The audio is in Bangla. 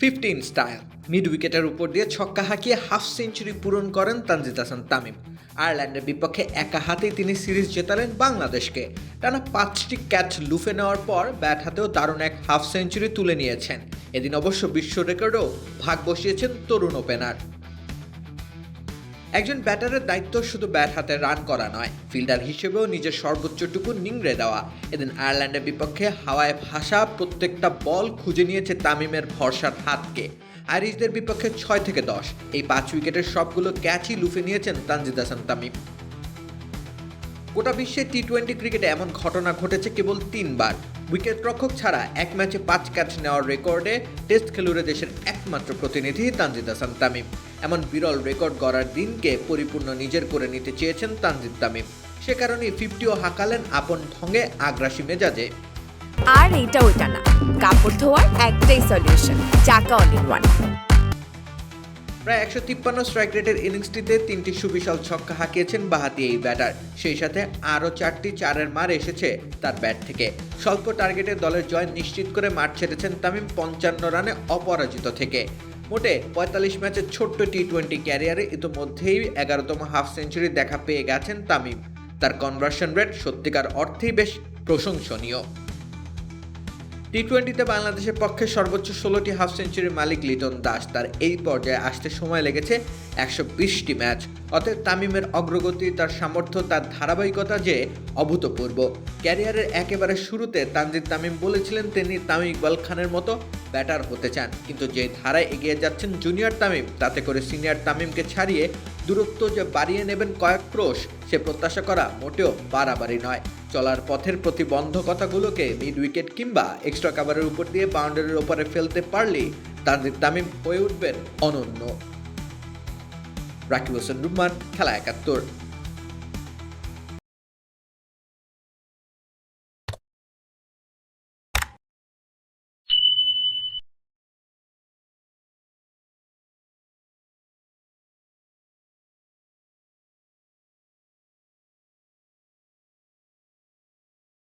ফিফটিন স্টাইল মিড উইকেটের উপর দিয়ে ছক্কা হাঁকিয়ে হাফ সেঞ্চুরি পূরণ করেন তানজিদ হাসান তামিম। আয়ারল্যান্ডের বিপক্ষে একা হাতেই তিনি সিরিজ জেতালেন বাংলাদেশকে। টানা পাঁচটি ক্যাচ লুফে নেওয়ার পর ব্যাট হাতেও দারুণ এক হাফ সেঞ্চুরি তুলে নিয়েছেন। এদিন অবশ্য বিশ্ব রেকর্ডও ভাগ বসিয়েছেন তরুণ ওপেনার একজন ব্যাটারের দায়িত্ব শুধু ব্যাট হাতে রান করা নয়, ফিল্ডার হিসেবেও নিজের সর্বোচ্চটুকু নিংড়ে দেওয়া। এদিন আয়ারল্যান্ডের বিপক্ষে হাওয়ায় ভাষা প্রত্যেকটা বল খুঁজে নিয়েছে তামিমের ভরসার হাতকে। আইরিশদের বিপক্ষে ছয় থেকে দশ। এই পাঁচ উইকেটের সবগুলো ক্যাচই লুফে নিয়েছেন তানজিদ হাসান তামিম। গোটা বিশ্বে টি টোয়েন্টি ক্রিকেটে এমন ঘটনা ঘটেছে কেবল তিনবার। উইকেট রক্ষক ছাড়া এক ম্যাচে পাঁচ ক্যাচ নেওয়ার রেকর্ডে টেস্ট খেলুড়ে দেশের একমাত্র প্রতিনিধি তানজিদ হাসান তামিম। এমন বিরল রেকর্ড গড়ার দিনকে পরিপূর্ণ নিজের করে নিতে চেয়েছেন তানজিদ তামিম। সে কারণে ফিফটিও হাঁকালেন আপন ঢঙ্গে আগ্রাসী মেজাজে। আর এইটা ওইটা না। কাপড় ধোয়ার একটাই সলিউশন চাকা অল ইন ওয়ান প্রায় একশো তিপ্পান্ন স্ট্রাইক রেটের ইনিংসটিতে তিনটি সুবিশাল ছক্কা হাঁকিয়েছেন বাহাতি এই ব্যাটার সেই সাথে আরও চারটি চারের মার এসেছে তার ব্যাট থেকে। স্বল্প টার্গেটে দলের জয় নিশ্চিত করে মাঠ ছেড়েছেন তামিম পঞ্চান্ন রানে অপরাজিত থেকে। মোটে পঁয়তাল্লিশ ম্যাচের ছোট্ট টি টোয়েন্টি ক্যারিয়ারে ইতোমধ্যেই এগারোতম হাফ সেঞ্চুরি দেখা পেয়ে গেছেন তামিম। তার কনভার্সন রেট সত্যিকার অর্থেই বেশ প্রশংসনীয়। টি টোয়েন্টিতে বাংলাদেশের পক্ষে সর্বোচ্চ ষোলোটি হাফ সেঞ্চুরির মালিক লিটন দাস। তার এই পর্যায়ে আসতে সময় লেগেছে একশো বিশটি ম্যাচ অতএব তামিমের অগ্রগতি, তার সামর্থ্য, তার ধারাবাহিকতা যে অভূতপূর্ব। ক্যারিয়ারের একেবারে শুরুতে তানজিদ তামিম বলেছিলেন তিনি তামিম ইকবাল খানের মতো ব্যাটার হতে চান। কিন্তু যে ধারায় এগিয়ে যাচ্ছেন জুনিয়র তামিম, তাতে করে সিনিয়র তামিমকে ছাড়িয়ে দূরত্ব যে বাড়িয়ে নেবেন কয়েক ক্রোশ, সে প্রত্যাশা করা মোটেও বাড়াবাড়ি নয়। চলার পথের প্রতিবন্ধকতাগুলোকে মিড উইকেট কিংবা এক্সট্রা কাভারের উপর দিয়ে বাউন্ডারির ওপরে ফেলতে পারলেই তানজিদ তামিম হয়ে উঠবেন অনন্য। রাকিব হোসেন রুম্মান খেলা একাত্তর।